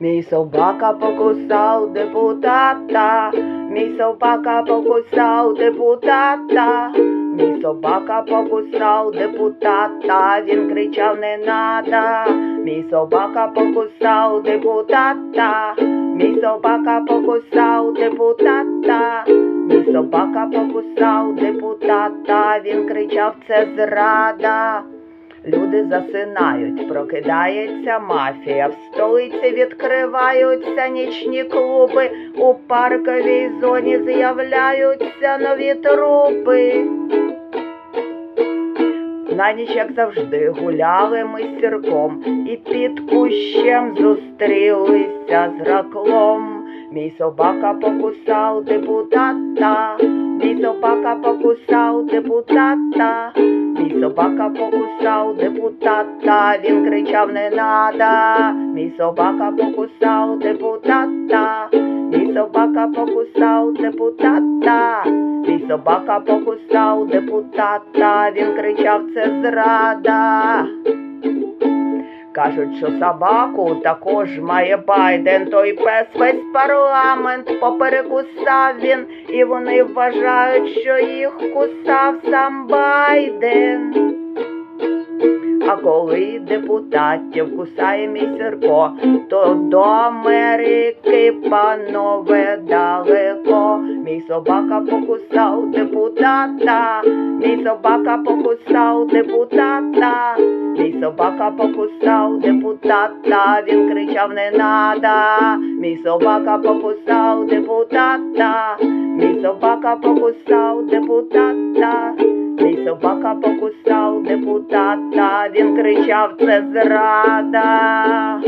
Мій собака покусав депутата, мій собака покусав депутата, мій собака покусав депутата, він кричав не надо, мій собака покусав депутата, мій собака покусав депутата, мій собака покусав депутата, він кричав це зрада. Люди засинають, прокидається мафія. В столиці відкриваються нічні клуби. У парковій зоні з'являються нові трупи. На ніч, як завжди, гуляли ми з сірком і під кущем зустрілися з раклом. Мій собака покусав депутата, мій собака покусав депутата, собака покусав депутата, він кричав не надо, мій собака покусав депутата, мій собака покусав депутата, мій собака покусав депутата, він кричав це зрада. Кажуть, що собаку також має Байден, той пес весь парламент поперекусав він, і вони вважають, що їх кусав сам Байден. А коли депутатів кусає мій Сірко, то до Америки, панове, далеко. Мій собака покусав депутата, мій собака покусав депутата, мій собака покусав депутата, він кричав не надо, мій собака покусав депутата, мій собака покусав депутата. Мій собака покусав депутата, він кричав це зрада.